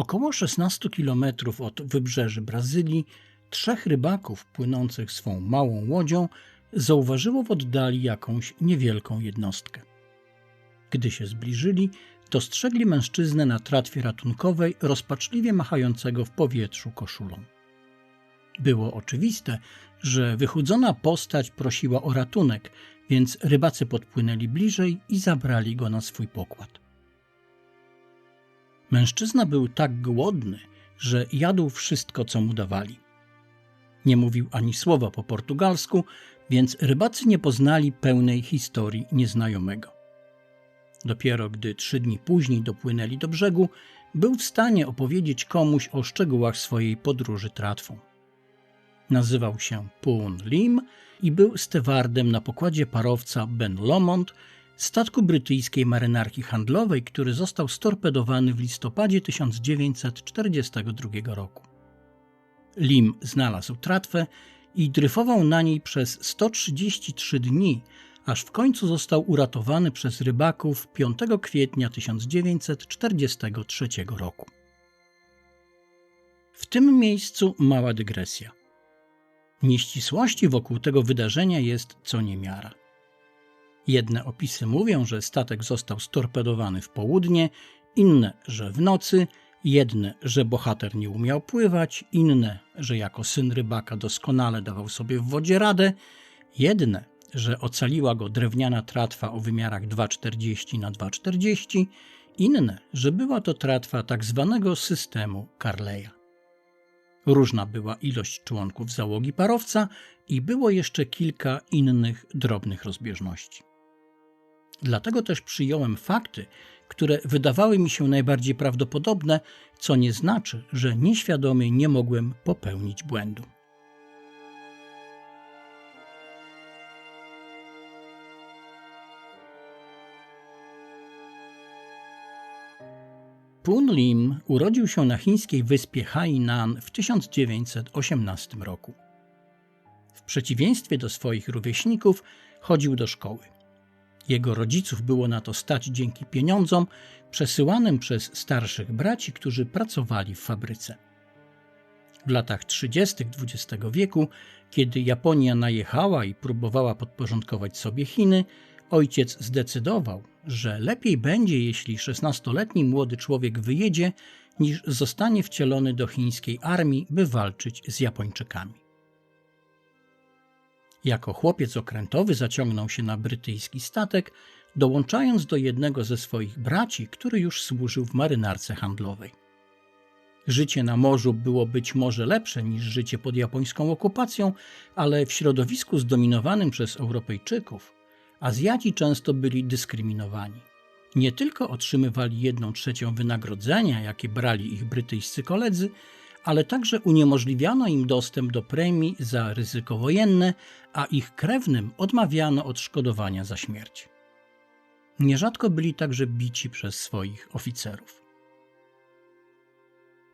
Około 16 kilometrów od wybrzeży Brazylii trzech rybaków płynących swą małą łodzią zauważyło w oddali jakąś niewielką jednostkę. Gdy się zbliżyli, dostrzegli mężczyznę na tratwie ratunkowej rozpaczliwie machającego w powietrzu koszulą. Było oczywiste, że wychudzona postać prosiła o ratunek, więc rybacy podpłynęli bliżej i zabrali go na swój pokład. Mężczyzna był tak głodny, że jadł wszystko, co mu dawali. Nie mówił ani słowa po portugalsku, więc rybacy nie poznali pełnej historii nieznajomego. Dopiero gdy trzy dni później dopłynęli do brzegu, był w stanie opowiedzieć komuś o szczegółach swojej podróży tratwą. Nazywał się Poon Lim i był stewardem na pokładzie parowca Ben Lomond, statku brytyjskiej marynarki handlowej, który został storpedowany w listopadzie 1942 roku. Lim znalazł tratwę i dryfował na niej przez 133 dni, aż w końcu został uratowany przez rybaków 5 kwietnia 1943 roku. W tym miejscu mała dygresja. Nieścisłości wokół tego wydarzenia jest co niemiara. Jedne opisy mówią, że statek został storpedowany w południe, inne, że w nocy, jedne, że bohater nie umiał pływać, inne, że jako syn rybaka doskonale dawał sobie w wodzie radę, jedne, że ocaliła go drewniana tratwa o wymiarach 2,40 na 2,40, inne, że była to tratwa tak zwanego systemu Carleya. Różna była ilość członków załogi parowca i było jeszcze kilka innych drobnych rozbieżności. Dlatego też przyjąłem fakty, które wydawały mi się najbardziej prawdopodobne, co nie znaczy, że nieświadomie nie mogłem popełnić błędu. Pun Lim urodził się na chińskiej wyspie Hainan w 1918 roku. W przeciwieństwie do swoich rówieśników chodził do szkoły. Jego rodziców było na to stać dzięki pieniądzom przesyłanym przez starszych braci, którzy pracowali w fabryce. W latach 30. XX wieku, kiedy Japonia najechała i próbowała podporządkować sobie Chiny, ojciec zdecydował, że lepiej będzie, jeśli 16-letni młody człowiek wyjedzie, niż zostanie wcielony do chińskiej armii, by walczyć z Japończykami. Jako chłopiec okrętowy zaciągnął się na brytyjski statek, dołączając do jednego ze swoich braci, który już służył w marynarce handlowej. Życie na morzu było być może lepsze niż życie pod japońską okupacją, ale w środowisku zdominowanym przez Europejczyków Azjaci często byli dyskryminowani. Nie tylko otrzymywali jedną trzecią wynagrodzenia, jakie brali ich brytyjscy koledzy, ale także uniemożliwiano im dostęp do premii za ryzyko wojenne, a ich krewnym odmawiano odszkodowania za śmierć. Nierzadko byli także bici przez swoich oficerów.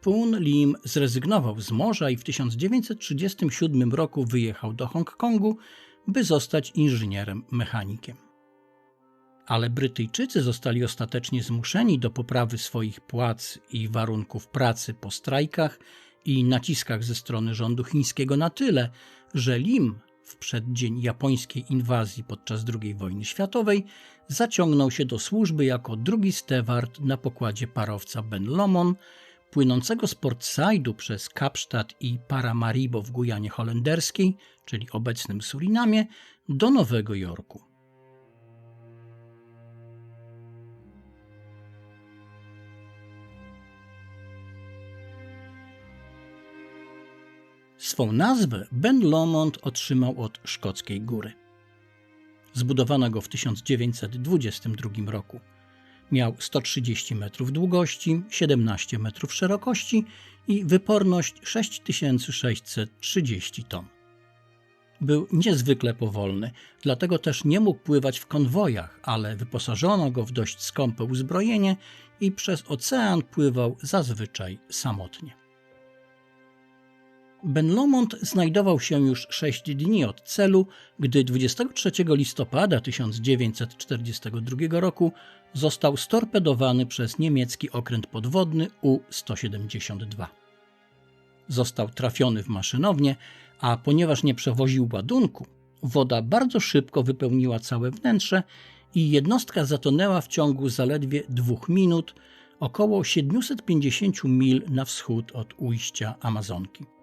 Poon Lim zrezygnował z morza i w 1937 roku wyjechał do Hongkongu, by zostać inżynierem mechanikiem. Ale Brytyjczycy zostali ostatecznie zmuszeni do poprawy swoich płac i warunków pracy po strajkach i naciskach ze strony rządu chińskiego na tyle, że Lim w przeddzień japońskiej inwazji podczas II wojny światowej zaciągnął się do służby jako drugi steward na pokładzie parowca Ben Lomon, płynącego z Portside'u przez Kapsztad i Paramaribo w Gujanie Holenderskiej, czyli obecnym Surinamie, do Nowego Jorku. Swą nazwę Ben Lomond otrzymał od Szkockiej Góry. Zbudowano go w 1922 roku. Miał 130 metrów długości, 17 metrów szerokości i wyporność 6630 ton. Był niezwykle powolny, dlatego też nie mógł pływać w konwojach, ale wyposażono go w dość skąpe uzbrojenie i przez ocean pływał zazwyczaj samotnie. Ben Lomond znajdował się już sześć dni od celu, gdy 23 listopada 1942 roku został storpedowany przez niemiecki okręt podwodny U-172. Został trafiony w maszynownię, a ponieważ nie przewoził ładunku, woda bardzo szybko wypełniła całe wnętrze i jednostka zatonęła w ciągu zaledwie dwóch minut około 750 mil na wschód od ujścia Amazonki.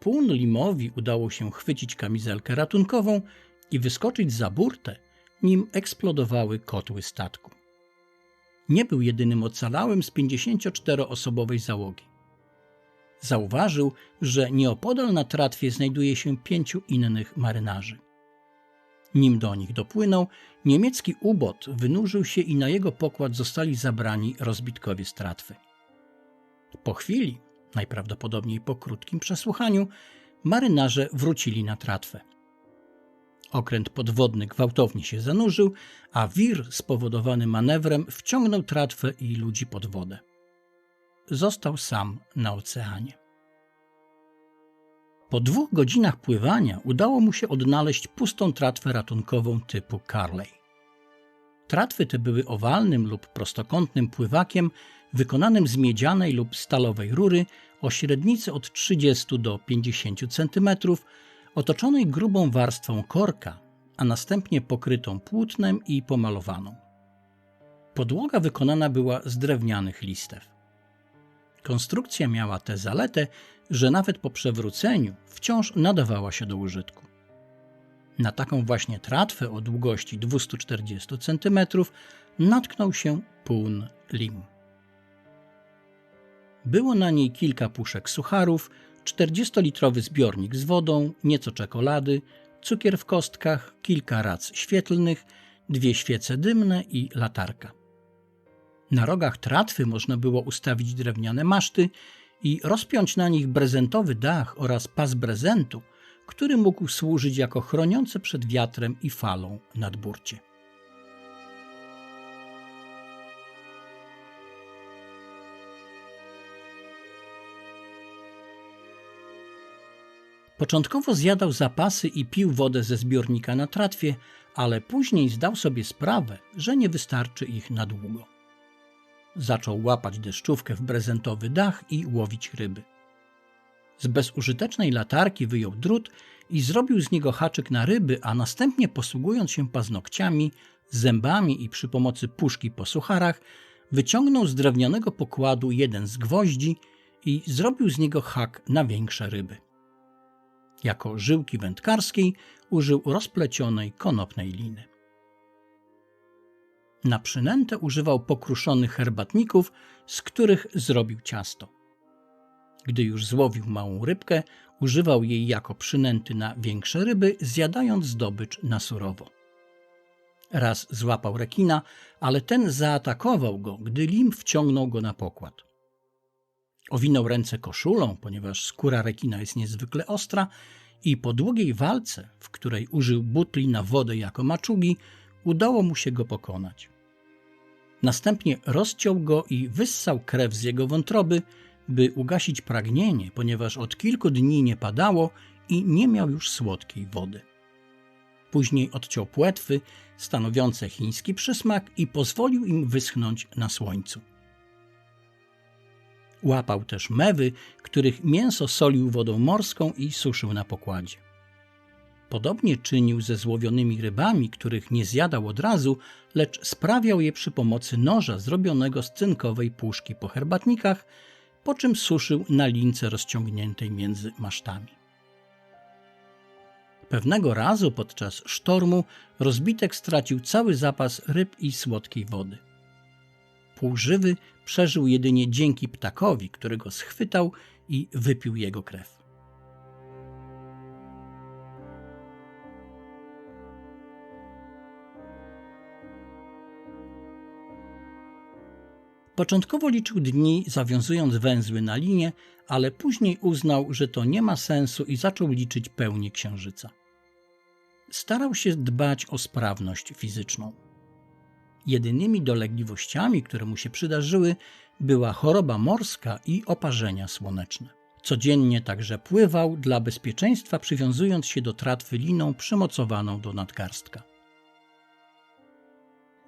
Pun Limowi udało się chwycić kamizelkę ratunkową i wyskoczyć za burtę, nim eksplodowały kotły statku. Nie był jedynym ocalałym z 54-osobowej załogi. Zauważył, że nieopodal na tratwie znajduje się pięciu innych marynarzy. Nim do nich dopłynął, niemiecki ubot wynurzył się i na jego pokład zostali zabrani rozbitkowie z tratwy. Po chwili, najprawdopodobniej po krótkim przesłuchaniu, marynarze wrócili na tratwę. Okręt podwodny gwałtownie się zanurzył, a wir spowodowany manewrem wciągnął tratwę i ludzi pod wodę. Został sam na oceanie. Po dwóch godzinach pływania udało mu się odnaleźć pustą tratwę ratunkową typu Carley. Tratwy te były owalnym lub prostokątnym pływakiem wykonanym z miedzianej lub stalowej rury o średnicy od 30 do 50 cm, otoczonej grubą warstwą korka, a następnie pokrytą płótnem i pomalowaną. Podłoga wykonana była z drewnianych listew. Konstrukcja miała tę zaletę, że nawet po przewróceniu wciąż nadawała się do użytku. Na taką właśnie tratwę o długości 240 cm natknął się Pun Lim. Było na niej kilka puszek sucharów, 40-litrowy zbiornik z wodą, nieco czekolady, cukier w kostkach, kilka rac świetlnych, dwie świece dymne i latarka. Na rogach tratwy można było ustawić drewniane maszty i rozpiąć na nich prezentowy dach oraz pas prezentu, który mógł służyć jako chroniące przed wiatrem i falą nadburcie. Początkowo zjadał zapasy i pił wodę ze zbiornika na tratwie, ale później zdał sobie sprawę, że nie wystarczy ich na długo. Zaczął łapać deszczówkę w prezentowy dach i łowić ryby. Z bezużytecznej latarki wyjął drut i zrobił z niego haczyk na ryby, a następnie posługując się paznokciami, zębami i przy pomocy puszki po sucharach, wyciągnął z drewnianego pokładu jeden z gwoździ i zrobił z niego hak na większe ryby. Jako żyłki wędkarskiej użył rozplecionej konopnej liny. Na przynętę używał pokruszonych herbatników, z których zrobił ciasto. Gdy już złowił małą rybkę, używał jej jako przynęty na większe ryby, zjadając zdobycz na surowo. Raz złapał rekina, ale ten zaatakował go, gdy lim wciągnął go na pokład. Owinął ręce koszulą, ponieważ skóra rekina jest niezwykle ostra, i po długiej walce, w której użył butli na wodę jako maczugi, udało mu się go pokonać. Następnie rozciął go i wyssał krew z jego wątroby, by ugasić pragnienie, ponieważ od kilku dni nie padało i nie miał już słodkiej wody. Później odciął płetwy, stanowiące chiński przysmak, i pozwolił im wyschnąć na słońcu. Łapał też mewy, których mięso solił wodą morską i suszył na pokładzie. Podobnie czynił ze złowionymi rybami, których nie zjadał od razu, lecz sprawiał je przy pomocy noża zrobionego z cynkowej puszki po herbatnikach, po czym suszył na lince rozciągniętej między masztami. Pewnego razu podczas sztormu rozbitek stracił cały zapas ryb i słodkiej wody. Półżywy przeżył jedynie dzięki ptakowi, który go schwytał i wypił jego krew. Początkowo liczył dni, zawiązując węzły na linie, ale później uznał, że to nie ma sensu i zaczął liczyć pełnię księżyca. Starał się dbać o sprawność fizyczną. Jedynymi dolegliwościami, które mu się przydarzyły, była choroba morska i oparzenia słoneczne. Codziennie także pływał dla bezpieczeństwa, przywiązując się do tratwy liną przymocowaną do nadgarstka.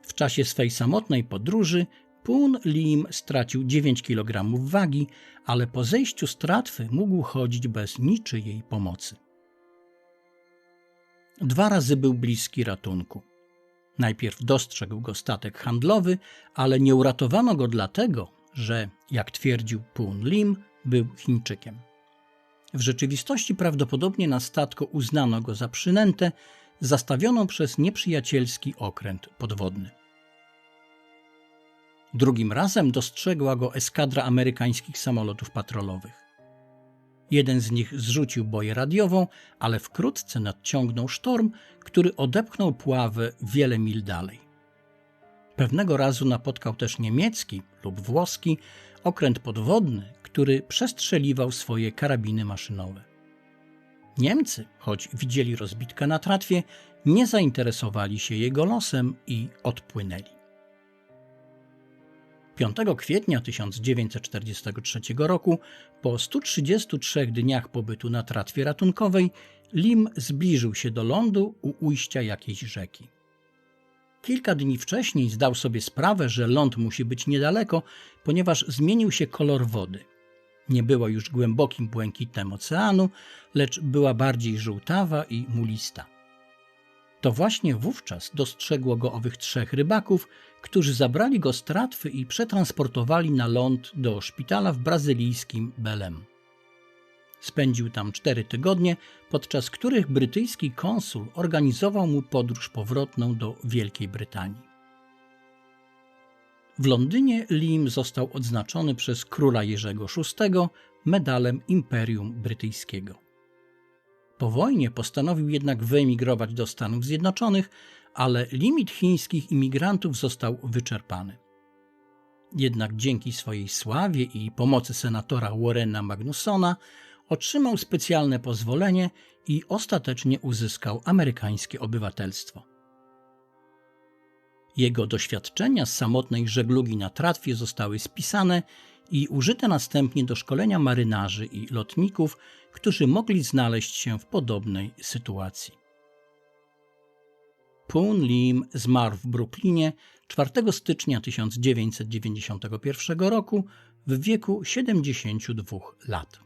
W czasie swej samotnej podróży Pun Lim stracił 9 kg wagi, ale po zejściu z tratwy mógł chodzić bez niczyjej pomocy. Dwa razy był bliski ratunku. Najpierw dostrzegł go statek handlowy, ale nie uratowano go dlatego, że, jak twierdził Pun Lim, był Chińczykiem. W rzeczywistości prawdopodobnie na statku uznano go za przynętę zastawioną przez nieprzyjacielski okręt podwodny. Drugim razem dostrzegła go eskadra amerykańskich samolotów patrolowych. Jeden z nich zrzucił boję radiową, ale wkrótce nadciągnął sztorm, który odepchnął pławę wiele mil dalej. Pewnego razu napotkał też niemiecki lub włoski okręt podwodny, który przestrzeliwał swoje karabiny maszynowe. Niemcy, choć widzieli rozbitkę na tratwie, nie zainteresowali się jego losem i odpłynęli. 5 kwietnia 1943 roku, po 133 dniach pobytu na tratwie ratunkowej, Lim zbliżył się do lądu u ujścia jakiejś rzeki. Kilka dni wcześniej zdał sobie sprawę, że ląd musi być niedaleko, ponieważ zmienił się kolor wody. Nie była już głębokim błękitem oceanu, lecz była bardziej żółtawa i mulista. To właśnie wówczas dostrzegło go owych trzech rybaków, którzy zabrali go z tratwy i przetransportowali na ląd do szpitala w brazylijskim Belem. Spędził tam cztery tygodnie, podczas których brytyjski konsul organizował mu podróż powrotną do Wielkiej Brytanii. W Londynie Lim został odznaczony przez króla Jerzego VI medalem Imperium Brytyjskiego. Po wojnie postanowił jednak wyemigrować do Stanów Zjednoczonych, ale limit chińskich imigrantów został wyczerpany. Jednak dzięki swojej sławie i pomocy senatora Warrena Magnusona otrzymał specjalne pozwolenie i ostatecznie uzyskał amerykańskie obywatelstwo. Jego doświadczenia z samotnej żeglugi na tratwie zostały spisane i użyte następnie do szkolenia marynarzy i lotników, którzy mogli znaleźć się w podobnej sytuacji. Poon Lim zmarł w Brooklynie 4 stycznia 1991 roku w wieku 72 lat.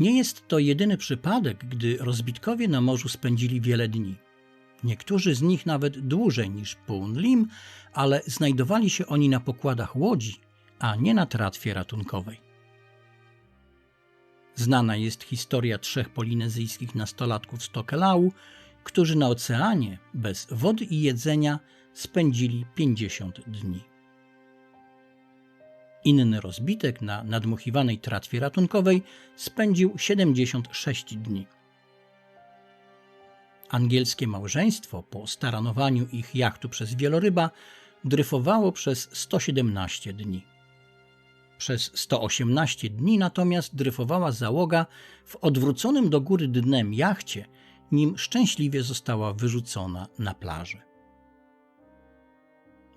Nie jest to jedyny przypadek, gdy rozbitkowie na morzu spędzili wiele dni. Niektórzy z nich nawet dłużej niż Poon Lim, ale znajdowali się oni na pokładach łodzi, a nie na tratwie ratunkowej. Znana jest historia trzech polinezyjskich nastolatków z Tokelau, którzy na oceanie bez wody i jedzenia spędzili 50 dni. Inny rozbitek na nadmuchiwanej tratwie ratunkowej spędził 76 dni. Angielskie małżeństwo po staranowaniu ich jachtu przez wieloryba dryfowało przez 117 dni. Przez 118 dni natomiast dryfowała załoga w odwróconym do góry dnem jachcie, nim szczęśliwie została wyrzucona na plażę.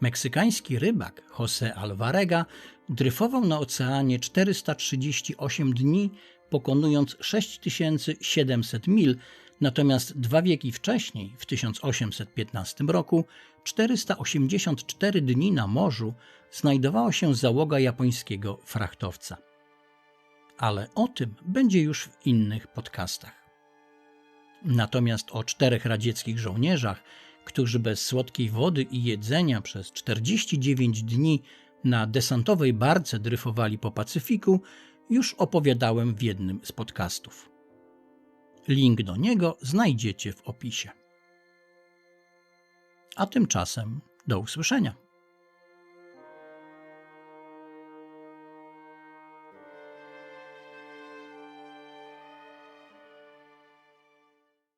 Meksykański rybak José Alvarega dryfował na oceanie 438 dni, pokonując 6700 mil, natomiast dwa wieki wcześniej, w 1815 roku, 484 dni na morzu znajdowała się załoga japońskiego frachtowca. Ale o tym będzie już w innych podcastach. Natomiast o czterech radzieckich żołnierzach, którzy bez słodkiej wody i jedzenia przez 49 dni na desantowej barce dryfowali po Pacyfiku, już opowiadałem w jednym z podcastów. Link do niego znajdziecie w opisie. A tymczasem do usłyszenia.